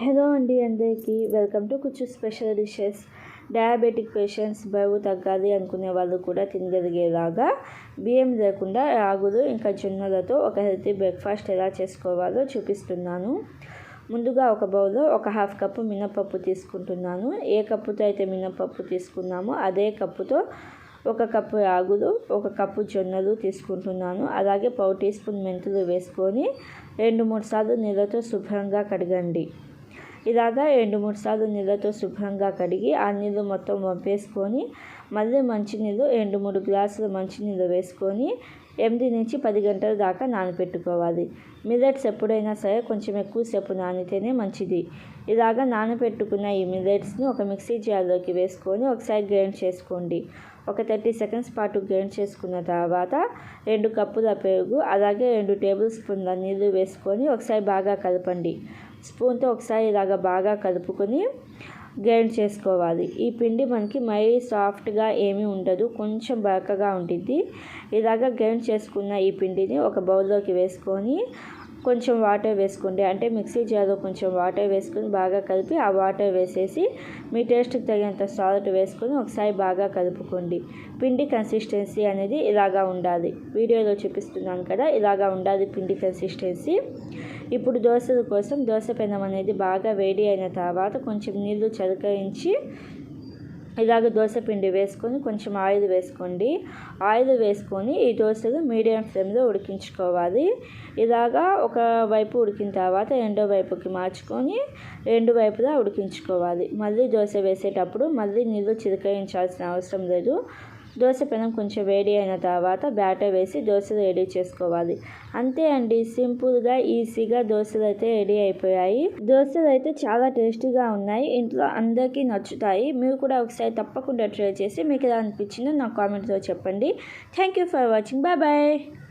Hello అండి అందరికీ. Welcome to కుచ్చు స్పెషల్ డిషెస్. డయాబెటిక్ పేషెంట్స్ బరువు తగ్గాలి అనుకునే వాళ్ళు కూడా తినగలిగేలాగా బియ్యం లేకుండా రాగులు ఇంకా జొన్నలతో ఒక హెల్తీ బ్రేక్ఫాస్ట్ ఎలా చేసుకోవాలో చూపిస్తున్నాను. ముందుగా ఒక బౌల్లో ఒక హాఫ్ కప్పు మినపప్పు తీసుకుంటున్నాను. ఏ కప్పుతో అయితే మినపప్పు తీసుకున్నామో అదే కప్పుతో ఒక కప్పు రాగులు ఒక కప్పు జొన్నలు తీసుకుంటున్నాను. అలాగే పావు టీ స్పూన్ మెంతులు వేసుకొని రెండు మూడు సార్లు నీళ్ళతో శుభ్రంగా కడగండి. ఇలాగా రెండు మూడు సార్లు నీళ్ళతో శుభ్రంగా కడిగి ఆ నీళ్ళు మొత్తం వంపేసుకొని మళ్ళీ మంచినీళ్ళు రెండు మూడు గ్లాసులు మంచినీళ్ళు వేసుకొని ఎనిమిది నుంచి పది గంటల దాకా నానబెట్టుకోవాలి మిల్లెట్స్ ఎప్పుడైనా సరే కొంచెం ఎక్కువసేపు నానితేనే మంచిది. ఇలాగా నానబెట్టుకున్న ఈ మిల్లెట్స్ని ఒక మిక్సీ జార్లోకి వేసుకొని ఒకసారి గ్రైండ్ చేసుకోండి. ఒక థర్టీ సెకండ్స్ పాటు గ్రైండ్ చేసుకున్న తర్వాత రెండు కప్పుల పెరుగు అలాగే రెండు టేబుల్ స్పూన్ల నీళ్ళు వేసుకొని ఒకసారి బాగా కలపండి. స్పూన్తో ఒకసారి ఇలాగ బాగా కలుపుకొని గ్రైండ్ చేసుకోవాలి. ఈ పిండి మనకి మరీ సాఫ్ట్గా ఏమీ ఉండదు కొంచెం బరకగా ఉంటుంది ఇలాగ గ్రైండ్ చేసుకున్న ఈ పిండిని ఒక బౌల్లోకి వేసుకొని కొంచెం వాటర్ వేసుకోండి. అంటే మిక్సీ జార్లో కొంచెం వాటర్ వేసుకొని బాగా కలిపి ఆ వాటర్ వేసేసి మీ టేస్ట్కి తగినంత సాల్ట్ వేసుకొని ఒకసారి బాగా కలుపుకోండి. పిండి కన్సిస్టెన్సీ అనేది ఇలాగా ఉండాలి. వీడియోలో చూపిస్తున్నాను కదా ఇలాగా ఉండాలి పిండి కన్సిస్టెన్సీ ఇప్పుడు దోశల కోసం దోశ పెనం అనేది బాగా వేడి అయిన తర్వాత కొంచెం నీళ్ళు చలకరించి ఇలాగ దోశ పిండి వేసుకొని కొంచెం ఆయిల్ వేసుకోండి. ఆయిల్ వేసుకొని ఈ దోశలు మీడియం ఫ్లేమ్లో ఉడికించుకోవాలి. ఇలాగా ఒక వైపు ఉడికిన తర్వాత రెండో వైపుకి మార్చుకొని రెండు వైపులా ఉడికించుకోవాలి. మళ్ళీ దోశ వేసేటప్పుడు మళ్ళీ నీళ్ళు చిలకరించాల్సిన అవసరం లేదు. దోశ పెనం కొంచెం వేడి అయిన తర్వాత బ్యాటర్ వేసి దోశలు రెడీ చేసుకోవాలి. అంతే అండి సింపుల్గా ఈజీగా దోశలు అయితే రెడీ అయిపోయాయి. దోశలు అయితే చాలా టేస్టీగా ఉన్నాయి. ఇంట్లో అందరికీ నచ్చుతాయి. మీరు కూడా ఒకసారి తప్పకుండా ట్రై చేసి మీకు ఎలా అనిపించిందో నా కామెంట్లో చెప్పండి. Thank you for watching. Bye bye.